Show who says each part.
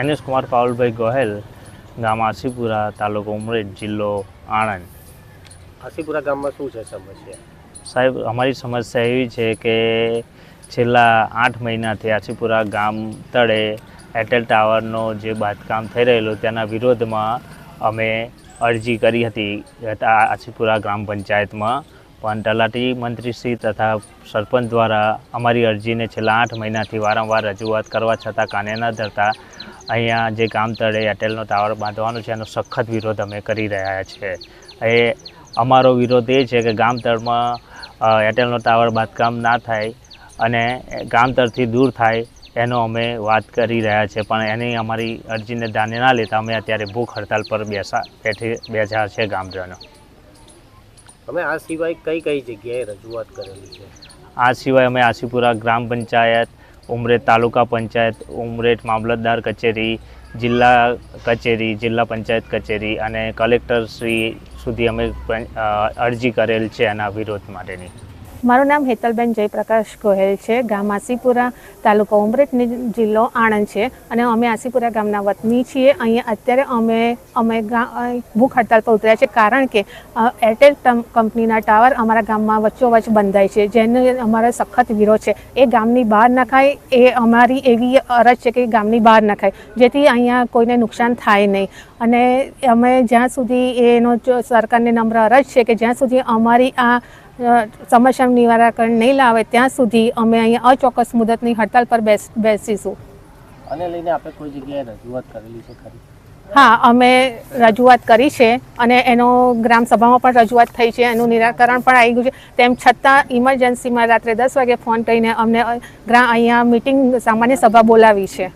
Speaker 1: NS Kumar પાવલભાઈ Gohil ગામ આસીપુરા તાલુકો ઉમરેઠ જિલ્લો આણંદ.
Speaker 2: આસીપુરા ગામમાં શું છે સમસ્યા?
Speaker 1: સાહેબ અમારી સમસ્યા એવી છે કે છેલ્લા આઠ મહિનાથી આસીપુરા ગામ તળે એરટેલ ટાવરનો જે બાંધકામ થઈ રહેલું તેના વિરોધમાં અમે અરજી કરી હતી. આસીપુરા ગ્રામ પંચાયતમાં પણ તલાટી મંત્રીશ્રી તથા સરપંચ દ્વારા અમારી અરજીને છેલ્લા આઠ મહિનાથી વારંવાર રજૂઆત કરવા છતાં કાને ન ધરતા. અહીંયા જે ગામ તળે એરટેલનો ટાવર બાંધવાનો છે એનો સખત વિરોધ અમે કરી રહ્યા છે એ અમારો વિરોધ એ છે કે ગામ તળમાં એરટેલનો ટાવર બાંધકામ ના થાય અને ગામ તરથી દૂર થાય એનો અમે વાત કરી રહ્યા છે પણ એની અમારી અરજીને ધ્યાને ના લેતા અમે અત્યારે ભૂખ હડતાલ પર બેસા બેઠી બેઠા છે ગામજનો.
Speaker 2: તમે આ સિવાય કઈ કઈ જગ્યાએ રજૂઆત કરેલી છે?
Speaker 1: આ સિવાય અમે આશીપુરા ગ્રામ પંચાયત ઉમરેઠ તાલુકા પંચાયત ઉમરેઠ મામલતદાર કચેરી, જિલ્લા કચેરી, જિલ્લા પંચાયત કચેરી અને કલેક્ટર શ્રી સુધી અમે અરજી કરેલ છે એના વિરોધ માટેની.
Speaker 3: મારું નામ હેતલબેન જયપ્રકાશ ગોહેલ છે. ગામ આસીપુરા તાલુકો ઉમરેઠની જિલ્લો આણંદ છે. અને અમે આસીપુરા ગામના વતની છીએ. અહીંયા અત્યારે અમે અમે ભૂખ હડતાલ પર ઉતર્યા છે. કારણ કે એરટેલ કંપનીના ટાવર અમારા ગામમાં વચ્ચોવચ્ચ બંધાય છે. જેને અમારો સખત વિરોધ છે. એ ગામની બહાર નખાય એ અમારી એવી અરજ છે કે ગામની બહાર નખાય જેથી અહીંયા કોઈને નુકસાન થાય નહીં. અને અમે જ્યાં સુધી એનો સરકારને નમ્ર અરજ છે કે જ્યાં સુધી અમારી આ સમસ્યાનું નિવારણ નહીં લાવે ત્યાં સુધી અમે અહીંયા અચોક્કસ મુદતની હડતાલ પર બેસ બેસીશું.
Speaker 2: અને લઈને આપણે કોઈ જગ્યાએ રજૂઆત કરેલી છે ખરી?
Speaker 3: હા અમે રજૂઆત કરી છે અને એનો ગ્રામ સભામાં પણ રજૂઆત થઈ છે એનું નિરાકરણ પણ આવી ગયું છે. તેમ છતાં ઇમરજન્સીમાં રાત્રે દસ વાગે ફોન કરીને અમને ગ્રા અહીંયા મિટિંગ સામાન્ય સભા બોલાવી છે.